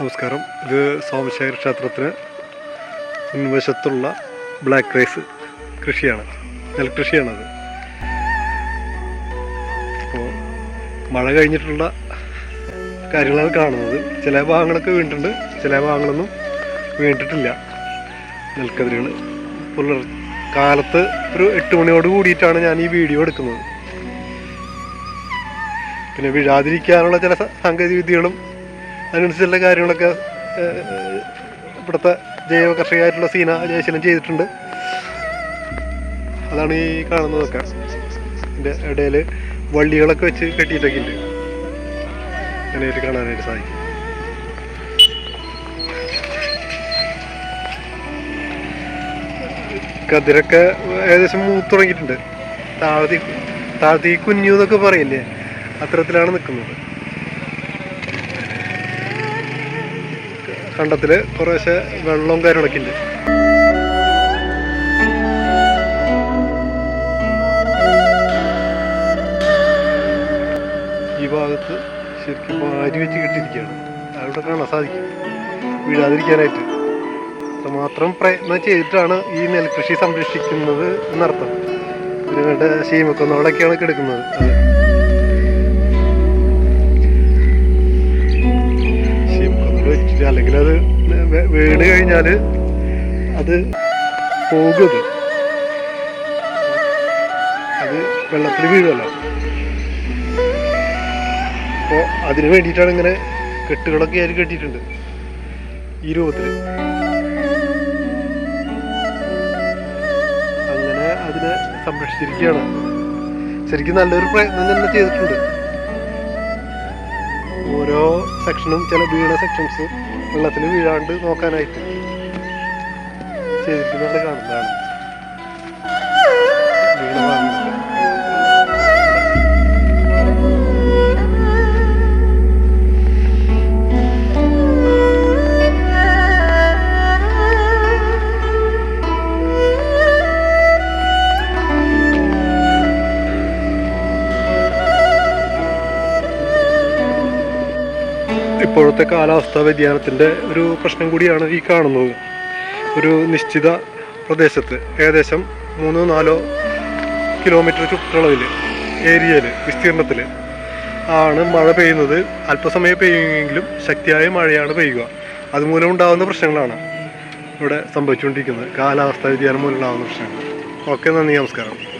നമസ്കാരം. ഇത് സോമശേഖര ക്ഷേത്രത്തിന് മുൻവശത്തുള്ള ബ്ലാക്ക് റൈസ് കൃഷിയാണ്. നെൽകൃഷിയാണത് അപ്പോൾ മഴ കഴിഞ്ഞിട്ടുള്ള കാര്യങ്ങളാണ് കാണുന്നത്. ചില ഭാഗങ്ങളൊക്കെ വീണിട്ടുണ്ട്. ചില ഭാഗങ്ങളൊന്നും വീണിട്ടിട്ടില്ല. നെൽക്കതിരുകൾ പുലർ കാലത്ത് ഒരു എട്ട് മണിയോട് കൂടിയിട്ടാണ് ഞാൻ ഈ വീഡിയോ എടുക്കുന്നത്. പിന്നെ വീഴാതിരിക്കാനുള്ള ചില സാങ്കേതിക വിദ്യകളും അതിനനുസരിച്ചുള്ള കാര്യങ്ങളൊക്കെ ഇവിടുത്തെ ജൈവ കർഷകരായിട്ടുള്ള സീന ജയശീലം ചെയ്തിട്ടുണ്ട്. അതാണ് ഈ കാണുന്നതൊക്കെ. ഇതിന്റെ ഇടയിൽ വള്ളികളൊക്കെ വെച്ച് കെട്ടിയിട്ടൊക്കെ ഉണ്ട് അങ്ങനെയായിട്ട് കാണാനായിട്ട് സാധിക്കും. കതിരൊക്കെ ഏകദേശം മൂത്ത് തുടങ്ങിയിട്ടുണ്ട്. താഴ്ത്തി താഴ്ത്തി കുഞ്ഞു എന്നൊക്കെ പറയില്ലേ? അത്തരത്തിലാണ് നിൽക്കുന്നത്. കണ്ടത്തിൽ കുറേശ്ശെ വെള്ളവും കാര്യങ്ങളൊക്കെ ഉണ്ട് ഈ ഭാഗത്ത് ശരിക്കും വാരി വെച്ച് കിട്ടിയിരിക്കുകയാണ്. അവിടെ കാണാൻ സാധിക്കും. വീഴാതിരിക്കാനായിട്ട് അത്രമാത്രം പ്രയത്നം ചെയ്തിട്ടാണ് ഈ നെൽകൃഷി സംരക്ഷിക്കുന്നത് എന്നർത്ഥം. ഇതിനുവേണ്ട ശീമക്കൊന്നോടൊക്കെയാണ് കിടക്കുന്നത്. അത്. അല്ലെങ്കിൽ അത് വീണ് കഴിഞ്ഞാൽ അത് പോകും അത് വെള്ളത്തിൽ വീഴുമല്ലോ അപ്പോൾ അതിന് വേണ്ടിയിട്ടാണ് ഇങ്ങനെ കെട്ടുകളൊക്കെ ആയിട്ട് കെട്ടിയിട്ടുണ്ട്. ഈ രൂപത്തിൽ അങ്ങനെ അതിനെ സംരക്ഷിച്ചിരിക്കുകയാണ്. ശരിക്കും നല്ലൊരു പ്രയത്നം തന്നെ ചെയ്തിട്ടുണ്ട്. ഓരോ സെക്ഷനും ചില വീണ സെക്ഷൻസ് വെള്ളത്തിൽ വീഴാണ്ട് നോക്കാനായിട്ട് ചെയ്തിരിക്കുന്നത് കാണുന്നതാണ് ഇപ്പോഴത്തെ കാലാവസ്ഥാ വ്യതിയാനത്തിന്റെ ഒരു പ്രശ്നം കൂടിയാണ് ഈ കാണുന്നത്. ഒരു നിശ്ചിത പ്രദേശത്ത് ഏകദേശം മൂന്നോ നാലോ കിലോമീറ്റർ ചുറ്റളവിൽ ഏരിയയിൽ വിസ്തീർണത്തിൽ ആണ് മഴ പെയ്യുന്നത്. അല്പസമയം പെയ്യുമെങ്കിലും ശക്തിയായ മഴയാണ് പെയ്യുക. അതുമൂലം ഉണ്ടാകുന്ന പ്രശ്നങ്ങളാണ് ഇവിടെ സംഭവിച്ചുകൊണ്ടിരിക്കുന്നത്. കാലാവസ്ഥാ വ്യതിയാനം മൂലം ഉണ്ടാകുന്ന പ്രശ്നങ്ങൾ. ഓക്കെ നന്ദി നമസ്കാരം.